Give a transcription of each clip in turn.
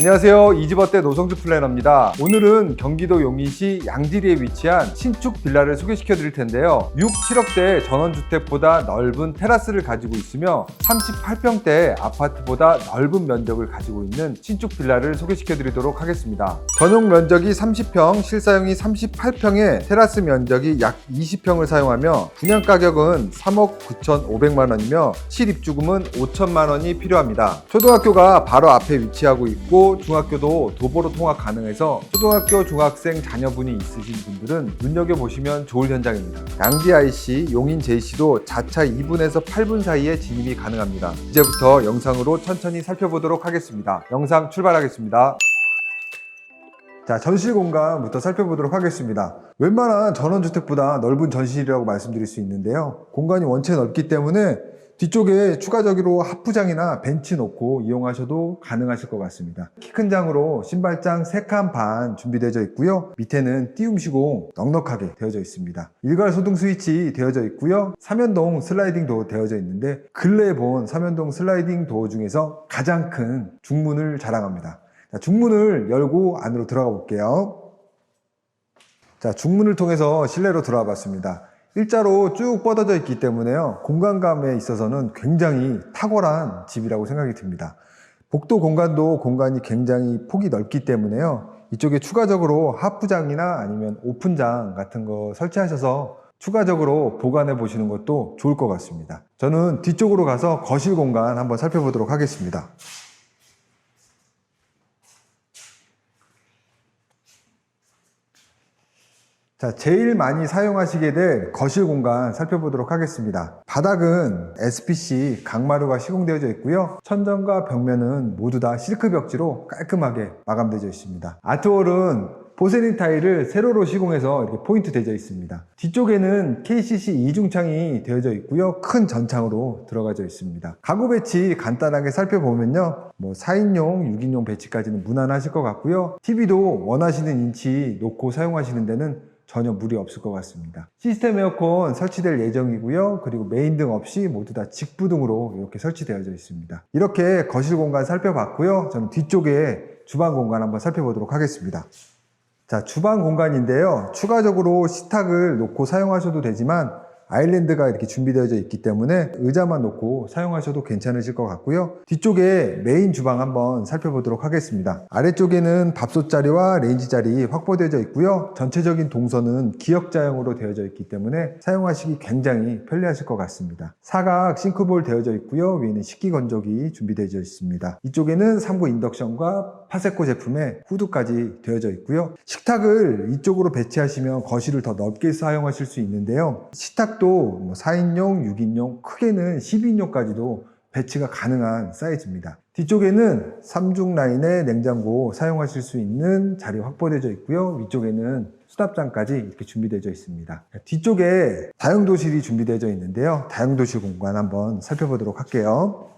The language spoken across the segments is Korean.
안녕하세요. 이집어때 노성주 플래너입니다. 오늘은 경기도 용인시 양지리에 위치한 신축 빌라를 소개시켜 드릴 텐데요. 6, 7억대 전원주택보다 넓은 테라스를 가지고 있으며 38평대 아파트보다 넓은 면적을 가지고 있는 신축 빌라를 소개시켜 드리도록 하겠습니다. 전용 면적이 30평, 실사용이 38평에 테라스 면적이 약 20평을 사용하며 분양 가격은 3억 9,500만 원이며 실입주금은 5천만 원이 필요합니다. 초등학교가 바로 앞에 위치하고 있고 중학교도 도보로 통학 가능해서 초등학교 중학생 자녀분이 있으신 분들은 눈여겨보시면 좋을 현장입니다. 양지 IC, 용인 JC도 자차 2분에서 8분 사이에 진입이 가능합니다. 이제부터 영상으로 천천히 살펴보도록 하겠습니다. 영상 출발하겠습니다. 자, 전실 공간부터 살펴보도록 하겠습니다. 웬만한 전원주택보다 넓은 전실이라고 말씀드릴 수 있는데요. 공간이 원체 넓기 때문에 뒤쪽에 추가적으로 하프장이나 벤치 놓고 이용하셔도 가능하실 것 같습니다. 키 큰 장으로 신발장 3칸 반 준비되어 있고요. 밑에는 띄움 시공 넉넉하게 되어져 있습니다. 일괄 소등 스위치 되어져 있고요. 삼연동 슬라이딩 도어 되어져 있는데 근래에 본 삼연동 슬라이딩 도어 중에서 가장 큰 중문을 자랑합니다. 자, 중문을 열고 안으로 들어가 볼게요. 자, 중문을 통해서 실내로 들어와 봤습니다. 일자로 쭉 뻗어져 있기 때문에요. 공간감에 있어서는 굉장히 탁월한 집이라고 생각이 듭니다. 복도 공간도 공간이 굉장히 폭이 넓기 때문에요. 이쪽에 추가적으로 하프장이나 아니면 오픈장 같은 거 설치하셔서 추가적으로 보관해 보시는 것도 좋을 것 같습니다. 저는 뒤쪽으로 가서 거실 공간 한번 살펴보도록 하겠습니다. 자, 제일 많이 사용하시게 될 거실 공간 살펴보도록 하겠습니다. 바닥은 SPC 강마루가 시공되어져 있고요. 천정과 벽면은 모두 다 실크 벽지로 깔끔하게 마감되어 있습니다. 아트월은 보세린 타일을 세로로 시공해서 이렇게 포인트 되어 있습니다. 뒤쪽에는 KCC 이중창이 되어져 있고요. 큰 전창으로 들어가져 있습니다. 가구 배치 간단하게 살펴보면요. 뭐 4인용, 6인용 배치까지는 무난하실 것 같고요. TV도 원하시는 인치 놓고 사용하시는 데는 전혀 무리 없을 것 같습니다. 시스템 에어컨 설치될 예정이고요. 그리고 메인 등 없이 모두 다 직부 등으로 이렇게 설치되어져 있습니다. 이렇게 거실 공간 살펴봤고요. 저는 뒤쪽에 주방 공간 한번 살펴보도록 하겠습니다. 자, 주방 공간인데요. 추가적으로 식탁을 놓고 사용하셔도 되지만 아일랜드가 이렇게 준비되어져 있기 때문에 의자만 놓고 사용하셔도 괜찮으실 것 같고요. 뒤쪽에 메인 주방 한번 살펴보도록 하겠습니다. 아래쪽에는 밥솥 자리와 레인지 자리 확보되어져 있고요. 전체적인 동선은 기역자형으로 되어져 있기 때문에 사용하시기 굉장히 편리하실 것 같습니다. 사각 싱크볼 되어져 있고요. 위에는 식기 건조기 준비되어져 있습니다. 이쪽에는 3구 인덕션과 파세코 제품의 후드까지 되어져 있고요. 식탁을 이쪽으로 배치하시면 거실을 더 넓게 사용하실 수 있는데요. 식탁 도 뭐 4인용, 6인용, 크게는 12인용까지도 배치가 가능한 사이즈입니다. 뒤쪽에는 3중 라인의 냉장고 사용하실 수 있는 자리 확보되어 있고요. 위쪽에는 수납장까지 이렇게 준비되어 있습니다. 뒤쪽에 다용도실이 준비되어 있는데요. 다용도실 공간 한번 살펴보도록 할게요.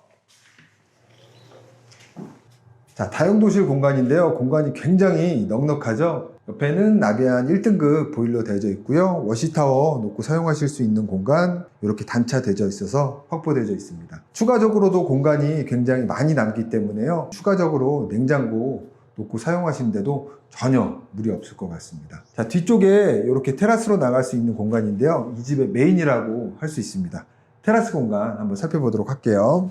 자, 다용도실 공간인데요. 공간이 굉장히 넉넉하죠. 옆에는 나비안 1등급 보일러 되어져 있고요. 워시타워 놓고 사용하실 수 있는 공간 이렇게 단차 되어 있어서 확보되어 있습니다. 추가적으로도 공간이 굉장히 많이 남기 때문에요. 추가적으로 냉장고 놓고 사용하시는데도 전혀 무리 없을 것 같습니다. 자, 뒤쪽에 이렇게 테라스로 나갈 수 있는 공간인데요. 이 집의 메인이라고 할 수 있습니다. 테라스 공간 한번 살펴보도록 할게요.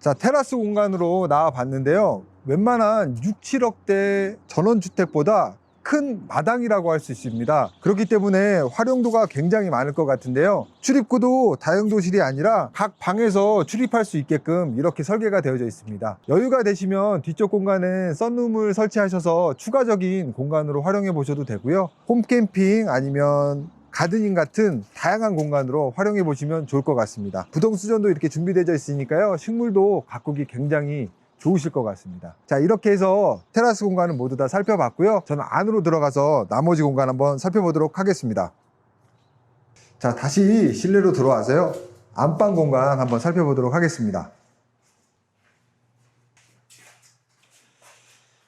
자, 테라스 공간으로 나와 봤는데요. 웬만한 6, 7억대 전원주택보다 큰 마당이라고 할 수 있습니다. 그렇기 때문에 활용도가 굉장히 많을 것 같은데요. 출입구도 다용도실이 아니라 각 방에서 출입할 수 있게끔 이렇게 설계가 되어져 있습니다. 여유가 되시면 뒤쪽 공간에 썬룸을 설치하셔서 추가적인 공간으로 활용해 보셔도 되고요. 홈캠핑 아니면 가드닝 같은 다양한 공간으로 활용해 보시면 좋을 것 같습니다. 부동 수전도 이렇게 준비되어 있으니까요. 식물도 가꾸기 굉장히 좋으실 것 같습니다. 자, 이렇게 해서 테라스 공간은 모두 다 살펴봤고요. 저는 안으로 들어가서 나머지 공간 한번 살펴보도록 하겠습니다. 자, 다시 실내로 들어와서요. 안방 공간 한번 살펴보도록 하겠습니다.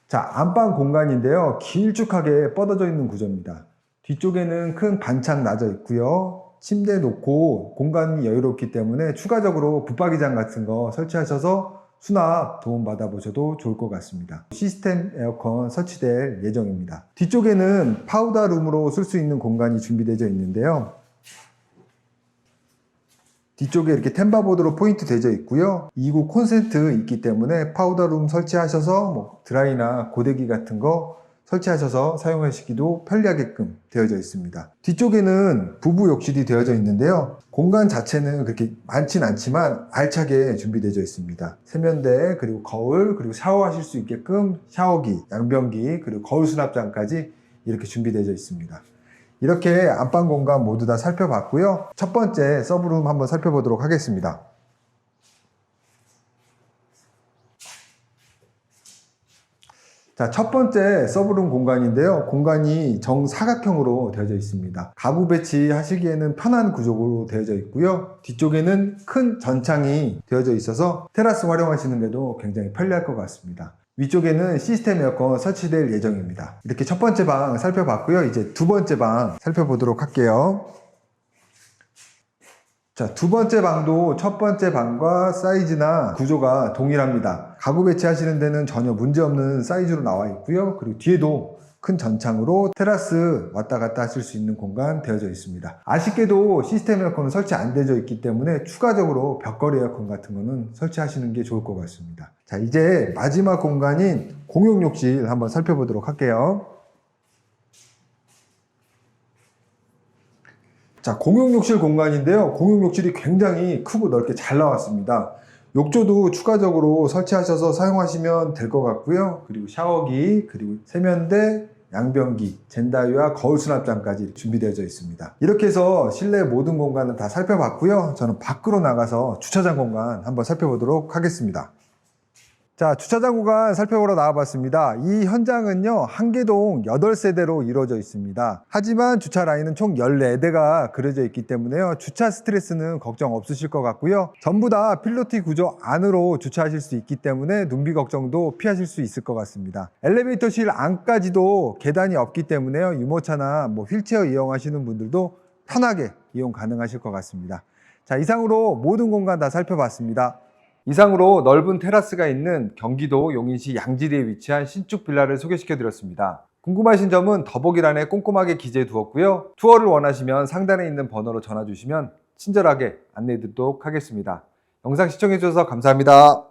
자, 안방 공간인데요. 길쭉하게 뻗어져 있는 구조입니다. 뒤쪽에는 큰 반창 나져 있고요. 침대 놓고 공간이 여유롭기 때문에 추가적으로 붙박이장 같은 거 설치하셔서 수납 도움 받아보셔도 좋을 것 같습니다. 시스템 에어컨 설치될 예정입니다. 뒤쪽에는 파우더 룸으로 쓸 수 있는 공간이 준비되어 있는데요. 뒤쪽에 이렇게 템바보드로 포인트 되어 있고요. 2구 콘센트 있기 때문에 파우더룸 설치하셔서 뭐 드라이나 고데기 같은 거 설치하셔서 사용하시기도 편리하게끔 되어져 있습니다. 뒤쪽에는 부부 욕실이 되어져 있는데요. 공간 자체는 그렇게 많진 않지만 알차게 준비되어 있습니다. 세면대, 그리고 거울, 그리고 샤워하실 수 있게끔 샤워기, 양변기, 그리고 거울 수납장까지 이렇게 준비되어 있습니다. 이렇게 안방 공간 모두 다 살펴봤고요. 첫 번째 서브룸 한번 살펴보도록 하겠습니다. 자, 첫 번째 서브룸 공간인데요. 공간이 정사각형으로 되어져 있습니다. 가구 배치하시기에는 편한 구조로 되어져 있고요. 뒤쪽에는 큰 전창이 되어져 있어서 테라스 활용하시는 데도 굉장히 편리할 것 같습니다. 위쪽에는 시스템 에어컨 설치될 예정입니다. 이렇게 첫 번째 방 살펴봤고요. 이제 두 번째 방 살펴보도록 할게요. 자, 두 번째 방도 첫 번째 방과 사이즈나 구조가 동일합니다. 가구 배치하시는 데는 전혀 문제 없는 사이즈로 나와 있고요. 그리고 뒤에도 큰 전창으로 테라스 왔다 갔다 하실 수 있는 공간 되어져 있습니다. 아쉽게도 시스템 에어컨은 설치 안 되어 있기 때문에 추가적으로 벽걸이 에어컨 같은 거는 설치하시는 게 좋을 것 같습니다. 자, 이제 마지막 공간인 공용 욕실 한번 살펴보도록 할게요. 자, 공용 욕실 공간인데요. 공용 욕실이 굉장히 크고 넓게 잘 나왔습니다. 욕조도 추가적으로 설치하셔서 사용하시면 될 것 같고요. 그리고 샤워기, 그리고 세면대, 양변기, 젠다이와 거울 수납장까지 준비되어 있습니다. 이렇게 해서 실내 모든 공간은 다 살펴봤고요. 저는 밖으로 나가서 주차장 공간 한번 살펴보도록 하겠습니다. 자, 주차장 구간 살펴보러 나와봤습니다. 이 현장은요, 한계동 8세대로 이루어져 있습니다. 하지만 주차 라인은 총 14대가 그려져 있기 때문에요, 주차 스트레스는 걱정 없으실 것 같고요. 전부 다 필로티 구조 안으로 주차하실 수 있기 때문에 눈비 걱정도 피하실 수 있을 것 같습니다. 엘리베이터실 안까지도 계단이 없기 때문에요, 유모차나 뭐 휠체어 이용하시는 분들도 편하게 이용 가능하실 것 같습니다. 자, 이상으로 모든 공간 다 살펴봤습니다. 이상으로 넓은 테라스가 있는 경기도 용인시 양지리에 위치한 신축 빌라를 소개시켜 드렸습니다. 궁금하신 점은 더보기란에 꼼꼼하게 기재해 두었고요. 투어를 원하시면 상단에 있는 번호로 전화 주시면 친절하게 안내해 드리도록 하겠습니다. 영상 시청해 주셔서 감사합니다.